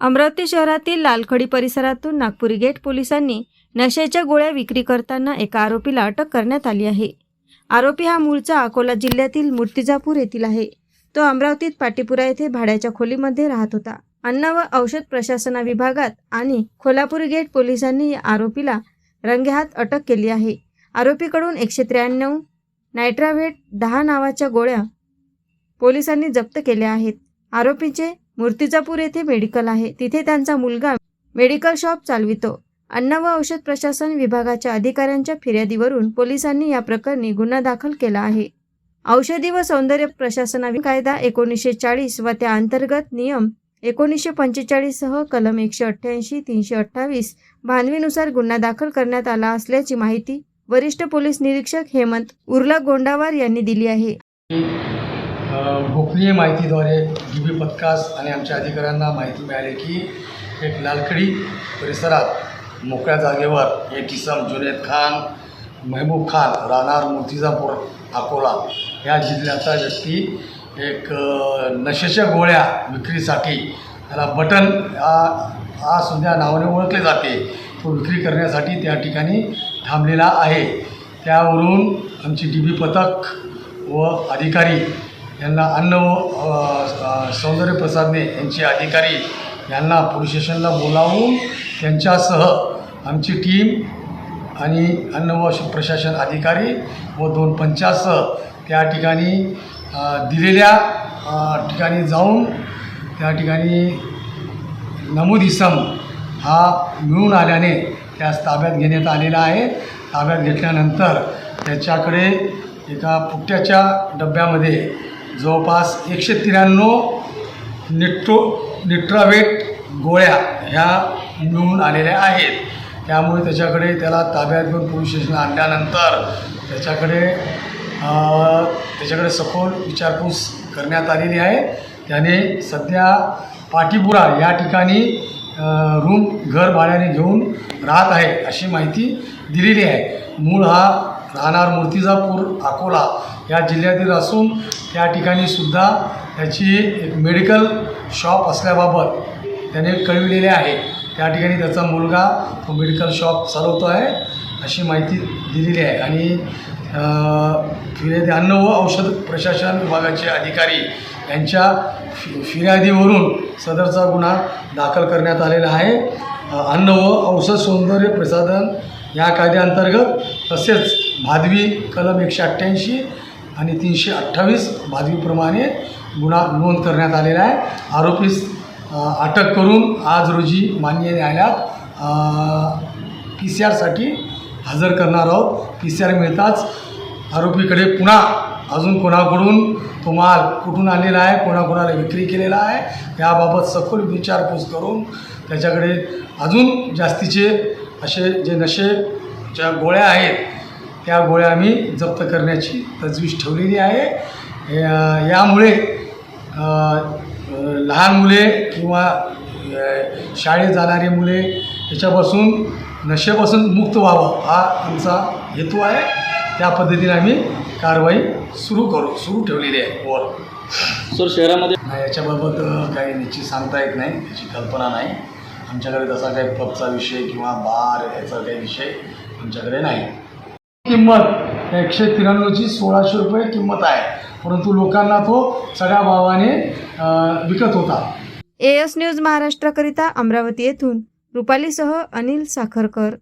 अमरावती शहरातील लालखडी परिसरातून नागपुरी गेट पोलिसांनी नशेच्या गोळ्या विक्री करताना एका आरोपीला अटक करण्यात आली आहे. आरोपी हा मूळचा अकोला जिल्ह्यातील मूर्तिजापूर येथील आहे. तो अमरावतीत पाटीपुरा येथे भाड्याच्या खोलीमध्ये राहत होता. अन्न व औषध प्रशासना विभागात आणि कोल्हापूर गेट पोलिसांनी या आरोपीला रंगेहात अटक केली आहे. आरोपीकडून एकशे त्र्याण्णव नायट्राव्हेट दहा नावाच्या गोळ्या पोलिसांनी जप्त केल्या आहेत. आरोपीचे मूर्तिजापूर येथे मेडिकल आहे. तिथे त्यांचा मुलगा मेडिकल शॉप चालवितो. अन्न व औषध प्रशासन विभागाच्या अधिकाऱ्यांच्या फिर्यादीवरून पोलिसांनी या प्रकरणी गुन्हा दाखल केला आहे. औषधी व सौंदर्य प्रशासना कायदा एकोणीसशे चाळीस व त्या अंतर्गत नियम एकोणीसशे पंचेचाळीससह कलम एकशे अठ्ठ्याऐंशी तीनशे अठ्ठावीस भानवीनुसार गुन्हा दाखल करण्यात आला असल्याची माहिती वरिष्ठ पोलीस निरीक्षक हेमंत उर्ला गोंडावार यांनी दिली आहे. गोपनीय माहितीद्वारे डी बी पथकास आणि आमच्या अधिकाऱ्यांना माहिती मिळाली की एक लालखडी परिसरात मोकळ्या जागेवर एक इसम जुनेद खान महबूब खान राहणार मूर्तिजापूर अकोला या जिल्ह्याचा व्यक्ती एक नशेच्या गोळ्या विक्रीसाठी त्याला बटन हा हा सुद्धा नावाने ओळखले जाते. तो विक्री करण्यासाठी त्या ठिकाणी थांबलेला आहे. त्यावरून आमची डी बी पथक व अधिकारी यांना अन्न व सौंदर्य प्रसादने यांचे अधिकारी यांना पोलीस स्टेशनला बोलावून त्यांच्यासह आमची टीम आणि अन्न व प्रशासन अधिकारी व दोन पंचासह त्या ठिकाणी दिलेल्या ठिकाणी जाऊन त्या ठिकाणी नमूद इसम हा मिळून आल्याने त्यास ताब्यात घेण्यात आलेला आहे. ताब्यात घेतल्यानंतर त्याच्याकडे एका पुट्ट्याच्या डब्यामध्ये जवळपास एकशे त्र्याण्णव निट्रो निट्रावेट गोळ्या ह्या मिळून आलेल्या आहेत. त्यामुळे त्याच्याकडे त्याला ताब्यात घेऊन पोलीस स्टेशनला आणल्यानंतर त्याच्याकडे त्याच्याकडे सखोल विचारपूस करण्यात आलेली आहे. त्याने सध्या पाटीपुरा या ठिकाणी रूम घर भाड्याने घेऊन राहत आहे अशी माहिती दिलेली आहे. मूळ हा राहणार मूर्तिजापूर अकोला. या जिल्ह्यातील असून त्या ठिकाणी सुद्धा त्याची एक मेडिकल शॉप असल्याबाबत त्याने कळविलेले आहे. त्या ठिकाणी त्याचा मुलगा तो मेडिकल शॉप चालवतो आहे अशी माहिती दिलेली आहे. आणि फिर्यादी अन्न व औषध प्रशासन विभागाचे अधिकारी यांच्या फि फिर्यादीवरून सदरचा गुन्हा दाखल करण्यात आलेला आहे. अन्न व औषध सौंदर्य प्रसाधन या कायद्याअंतर्गत तसेच भादवी कलम एकशे अठ्ठ्याऐंशी आणि तीनशे अठ्ठावीस भादवीप्रमाणे गुन्हा नोंद करण्यात आलेला आहे. आरोपीस अटक करून आज रोजी माननीय न्यायालयात पी सी आरसाठी हजर करणार आहोत. पी सी आर मिळताच आरोपीकडे पुन्हा अजून कोणाकडून तो माल कुठून आलेला आहे कोणाकोणाला विक्री केलेला आहे याबाबत सखोल विचारपूस करून त्याच्याकडे अजून जास्तीचे असे जे नशेच्या गोळ्या आहेत त्या गोळ्या आम्ही जप्त करण्याची तजवीज ठेवलेली आहे. यामुळे लहान मुले किंवा शाळेत जाणारी मुले याच्यापासून नशेपासून मुक्त व्हावं हा आमचा हेतू आहे. त्या पद्धतीने आम्ही कारवाई सुरू करू सुरू ठेवलेली आहे. वर. सर शहरामध्ये याच्याबाबत काही निश्चित सांगता येत नाही त्याची कल्पना नाही. आमच्याकडे तसा काही पबचा विषय किंवा बार याचा काही विषय आमच्याकडे नाही. किंमत एकशे त्र्याण्णवची सोळाशे रुपये किंमत आहे. परंतु लोकांना तो सगळ्या भावाने विकत होता. एएस न्यूज महाराष्ट्राकरिता अमरावती येथून. रुपालीसह अनिल साखरकर.